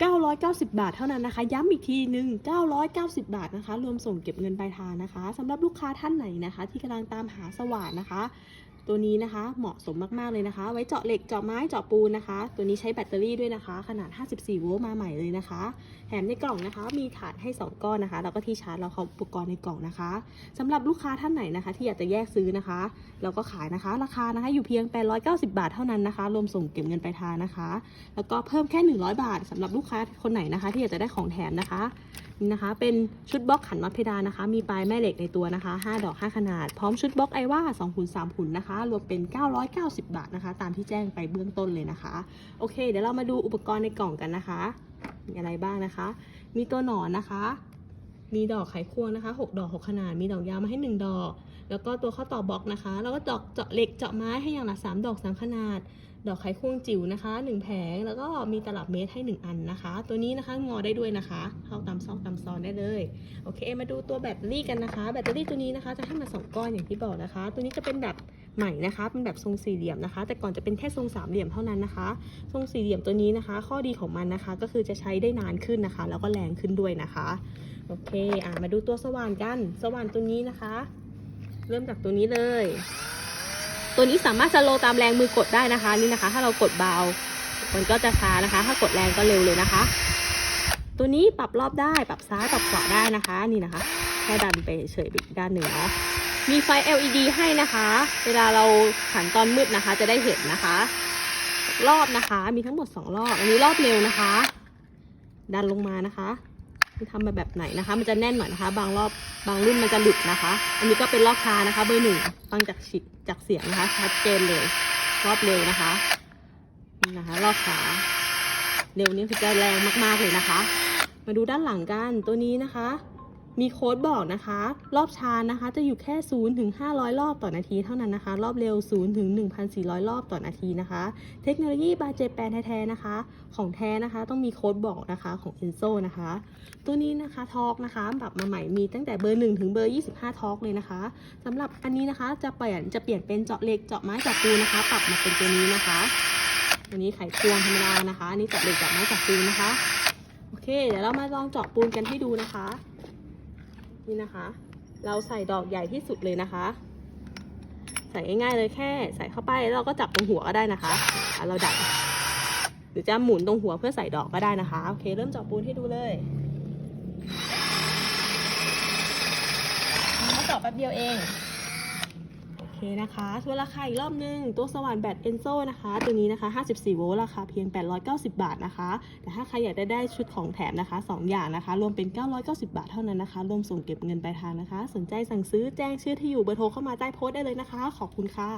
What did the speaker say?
990 บาทเท่านั้นนะคะ ย้ำอีกทีหนึ่ง990 บาทนะคะ รวมส่งเก็บเงินปลายทางนะคะสำหรับลูกค้าท่านไหนนะคะ ที่กำลังตามหาสว่านนะคะ ตัวนี้นะคะเหมาะสมมากๆเลยนะคะ ไว้เจาะเหล็กเจาะไม้เจาะปูนนะคะ ตัวนี้ใช้แบตเตอรี่ด้วยนะคะ ขนาด 54 โวลต์มาใหม่เลยนะคะแถมในกล่องนะคะ มีถาดให้ 2 ก้อนนะคะ แล้วก็ที่ชาร์จเราเขาอุปกรณ์ในกล่องนะคะสำหรับลูกค้าท่านไหนนะคะ ที่อยากจะแยกซื้อนะคะเราก็ขายนะคะ ราคานะคะอยู่เพียง 890 บาทเท่านั้นนะคะ รวมส่งเก็บเงินปลายทางนะคะ แล้วก็เพิ่มแค่ 100 บาทสำหรับลูกค้าคนไหนนะคะ ที่อยากจะได้ของแถมนะคะ นี่นะคะ เป็นชุดบล็อกขันน็อตเพดานนะคะ มีปลายแม่เหล็กในตัวนะคะ 5 ดอก 5 ขนาด พร้อมชุดบล็อกไอว่า2หุ่น3หุ่นนะคะ รวมเป็น 990 บาทนะคะ ตามที่แจ้งไปเบื้องต้นเลยนะคะ โอเค เดี๋ยวเรามาดูอุปกรณ์ในกล่องกันนะคะ มีอะไรบ้างนะคะ มีตัวหนอนนะคะ มีดอกไขควงนะคะ 6 ดอก 6 ขนาด มีดอกยาวมาให้ 1 ดอก แล้วก็ตัวข้อต่อบล็อกนะคะ แล้วก็ดอกเจาะเหล็กเจาะไม้ให้อย่างละ3ดอก3ขนาด ดอกไขควงจิ๋วนะคะ 1 แผง แล้วก็มีตลับเมตรให้ 1 อันนะคะ ตัวนี้นะคะงอได้ด้วยนะคะ เข้าตามซอกตามซอนได้เลย โอเค มาดูตัวแบตเตอรี่กันนะคะ แบตเตอรี่ตัวนี้นะคะจะให้มา 2 ก้อนอย่างที่บอกนะคะ ตัวนี้จะเป็นแบบใหม่นะคะ เป็นแบบทรงสี่เหลี่ยมนะคะ แต่ก่อนจะเป็นแค่ทรงสามเหลี่ยมเท่านั้นนะคะ ทรงสี่เหลี่ยมตัวนี้นะคะ ข้อดีของมันนะคะ ก็คือจะใช้ได้นานขึ้นนะคะ แล้วก็แรงขึ้นด้วยนะคะ โอเค อะมาดูตัวสว่านกัน สว่านตัวนี้นะคะ เริ่มจากตัวนี้เลย ตัวนี้สามารถสโลว์ตามแรงมือกดได้นะคะ นี่นะคะ ถ้าเรากดเบา มันก็จะช้านะคะ ถ้ากดแรงก็เร็วเลยนะคะ ตัวนี้ปรับรอบได้ปรับซ้ายปรับขวาได้นะคะ นี่นะคะ แค่ดันไปเฉยไปอีกด้านหนึ่งเนาะมีไฟ LED ให้นะคะ เวลาเราหันตอนมืดนะคะ จะได้เห็นนะคะ รอบนะคะ มีทั้งหมด 2 รอบ อันนี้รอบเร็วนะคะ ดันลงมานะคะ ทำมาแบบไหนนะคะ มันจะแน่นหน่อยนะคะ บางรอบบางรุ่นมันจะหลุดนะคะ อันนี้ก็เป็นรอบคานะคะ เบอร์หนึ่งฟังจากจากเสียงนะคะชัดเจนเลย รอบเร็วนะคะนี่นะคะ รอบขาเร็วนี้คือจะแรงมากๆเลยนะคะ มาดูด้านหลังกันตัวนี้นะคะ มีโค้ดบอกนะคะ รอบชานะคะ จะอยู่แค่0ถึง500 รอบต่อนาทีเท่านั้นนะคะ รอบเร็ว0ถึง1,400 รอบต่อนาทีนะคะ เทคโนโลยีบาเจแปนแท้ๆนะคะ ของแท้นะคะ ต้องมีโค้ดบอกนะคะของ Enso นะคะ ตัวนี้นะคะทอกนะคะปรับมาใหม่มีตั้งแต่เบอร์ 1 ถึงเบอร์ 25ทอกเลยนะคะสำหรับอันนี้นะคะจะเปลี่ยนจะเปลี่ยนเป็นเจาะเหล็กเจาะไม้เจาะปูนนะคะ ปรับมาเป็นตัวนี้นะคะตัวนี้ไขควงธรรมดานะคะอันนี้เจาะเหล็กเจาะไม้เจาะปูนนะคะโอเค เดี๋ยวเรามาลองเจาะปูนกันให้ดูนะคะ นี่นะคะ เราใส่ดอกใหญ่ที่สุดเลยนะคะ ใส่ง่ายๆเลยแค่ ใส่เข้าไปแล้วเราก็จับตรงหัวก็ได้นะคะ เราดันหรือจะหมุนตรงหัวเพื่อใส่ดอกก็ได้นะคะโอเค เริ่มเจาะปูนให้ดูเลยมาเจาะแป๊บเดียวเอง เคนะคะทวนราคาอีกรอบนึง ตัวสว่านแบตเอนโซนะคะ ตัวนี้นะคะ 54 โวลต์ราคาเพียง 890 บาทนะคะ แต่ถ้าใครอยากได้ได้ชุดของแถมนะคะ 2 อย่างนะคะ รวมเป็น 990 บาทเท่านั้นนะคะ รวมส่งเก็บเงินปลายทางนะคะ สนใจสั่งซื้อแจ้งชื่อที่อยู่เบอร์โทรเข้ามาใต้โพสต์ได้เลยนะคะ ขอบคุณค่ะ